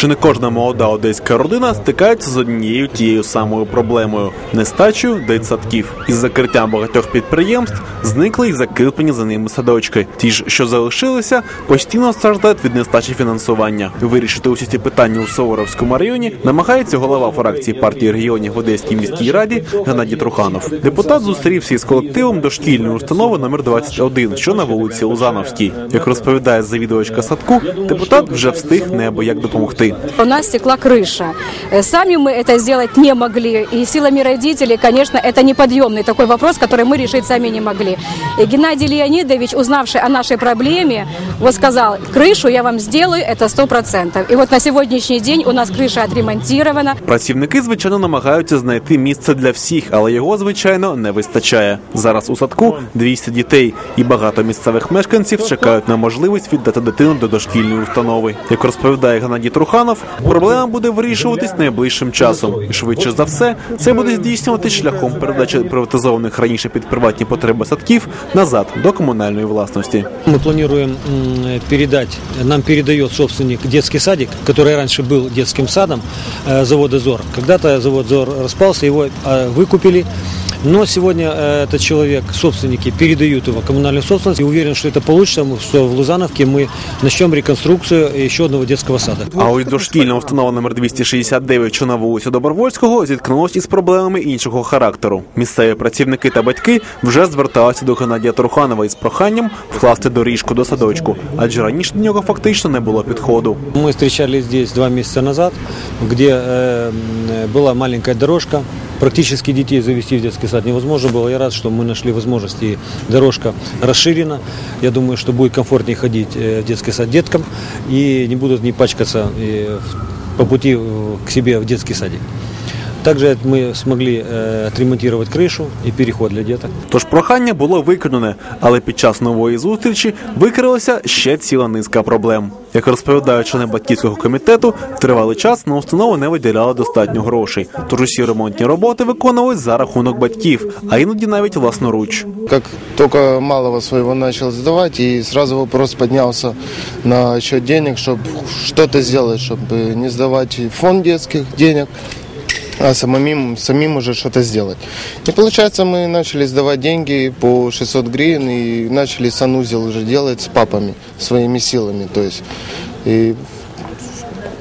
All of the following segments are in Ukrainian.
Чи не кожна молода одеська родина стикається з однією тією самою проблемою нестачею дитсадків. Із закриттям багатьох підприємств зникли й закріплені за ними садочки. Ті ж, що залишилися, постійно страждають від нестачі фінансування. Вирішити усі ці питання у Суворовському районі намагається голова фракції партії регіонів в Одеській міській раді Геннадій Труханов. Депутат зустрівся із колективом дошкільної установи номер 21, що на вулиці Лузановській. Як розповідає завідувачка садку, депутат вже встиг неабияк допомогти У нас стекла крыша. Э, Сами мы это сделать не могли. И силами родителей, конечно, это неподъемный такой вопрос, который мы решить сами не могли. И Геннадий Леонидович, узнавший о нашей проблеме, вот сказал, крышу я вам сделаю, это сто процентов. И вот на сегодняшний день у нас крыша отремонтирована. Працівники, звичайно, намагаються знайти місце для всіх, але його, звичайно, не вистачає. Зараз у садку 200 дітей, і багато місцевих мешканців чекають на можливість віддати дитину до дошкільної установи. Як розповідає Геннадій Труханов, проблема буде вирішуватись найближчим часом. І швидше за все, це буде здійснюватись шляхом передачі приватизованих раніше під приватні потреби садків назад до комунальної власності. Мы планируем м, передать, нам передает собственник детский садик, который раньше был детским садом э, завода ЗОР. Когда-то завод ЗОР распался, его э, выкупили. Но сегодня э, этот человек, собственники, передают его в коммунальную собственность. И уверен, что это получится, что в Лузановке мы начнем реконструкцию еще одного детского сада. А ось дошкільна установа номер 269, що на вулиці Добровольського, зіткнулась із проблемами іншого характеру. Місцеві працівники та батьки вже зверталися до Геннадія Труханова із проханням вкласти доріжку до садочку, адже раніше до нього фактично не було підходу. Мы встречались здесь два месяца назад, где э, м, была маленькая дорожка. Практически детей завести в детский сад невозможно было. Я рад, что мы нашли возможность и дорожка расширена. Я думаю, что будет комфортнее ходить э, в детский сад деткам и не будут не пачкаться э, в- по пути в- к себе в детский садик. Также мы смогли э, отремонтировать крышу и переход для деток. Тож прохання було виконане, але під час нової зустрічі викрилася ще ціла низка проблем. Як розповідають члени батьківського комітету, тривалий час на установу не виділяли достатньо грошей. Тож усі ремонтні роботи виконувались за рахунок батьків, а іноді навіть власноруч. Как только малого своего начал сдавать, и сразу вопрос поднялся на счет денег, чтобы что-то сделать, чтобы не сдавать в фонд детских денег, а самим, самим уже что-то сделать. И получается, мы начали сдавать деньги по 600 гривен и начали санузел уже делать с папами, своими силами. То есть и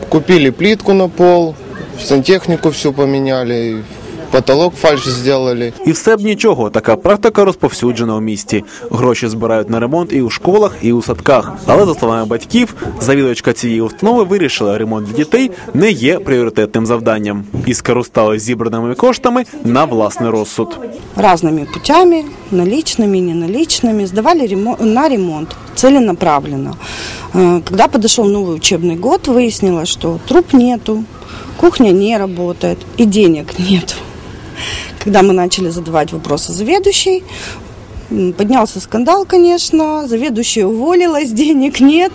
купили плитку на пол, сантехнику всю поменяли, потолок фальш сделали. І все б нічого, така практика розповсюджена у місті. Гроші збирають на ремонт і у школах, і у садках. Але за словами батьків, завідувачка цієї установи вирішила, ремонт для дітей не є пріоритетним завданням і скористалась зібраними коштами на власний розсуд. разными путями, наличными, неналичными, сдавали ремо- на ремонт целенаправленно. Э, Когда подошел новый учебный год, выяснилось, что труб нету, кухня не работает и денег нет. Когда мы начали задавать вопросы заведующей, м, поднялся скандал, конечно, заведующая уволилась, денег нет.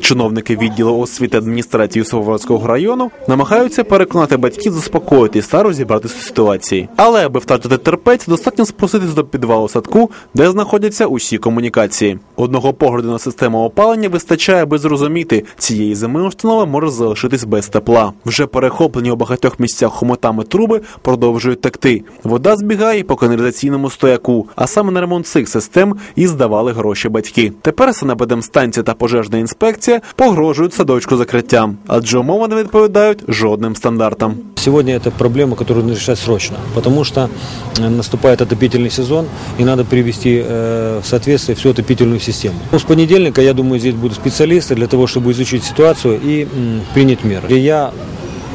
Чиновники відділу освіти адміністрації Суворовського району намагаються переконати батьків заспокоїтись та розібратися у ситуації. Але аби втратити терпець, достатньо спроситись до підвалу садку, де знаходяться усі комунікації. Одного погляду на систему опалення вистачає, аби зрозуміти, цієї зими установа може залишитись без тепла. Вже перехоплені у багатьох місцях хомутами труби продовжують текти. Вода збігає по каналізаційному стояку, а саме на ремонт цих систем і здавали гроші батьки. Тепер санепидемстанція та пожежна інспекція погрожують садочку закриттям, адже умови не відповідають жодним стандартам. Сегодня это проблема, которую нужно решать срочно, потому что э, наступает отопительный сезон, и надо привести э, в соответствие всю отопительную систему. Ну, С понедельника, я думаю, здесь будут специалисты для того, чтобы изучить ситуацию и м, принять меры. И я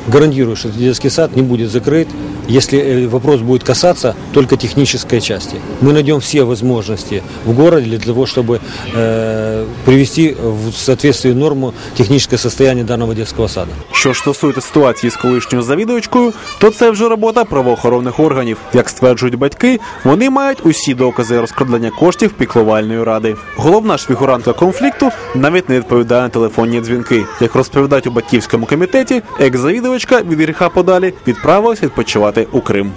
гарантирую, что детский сад не будет закрыт, если э, вопрос будет касаться только технической части. Мы найдем все возможности в городе для того, чтобы э, привести в соответствие норму техническое состояние данного детского сада. Що ж стосується ситуації з колишньою завідувачкою, то це вже робота правоохоронних органів. Як стверджують батьки, вони мають усі докази розкрадання коштів піклувальної ради. Головна ж фігурантка конфлікту навіть не відповідає на телефонні дзвінки. Як розповідають у батьківському комітеті, екс-завідувачка від гріха подалі відправилась відпочивати у Крим.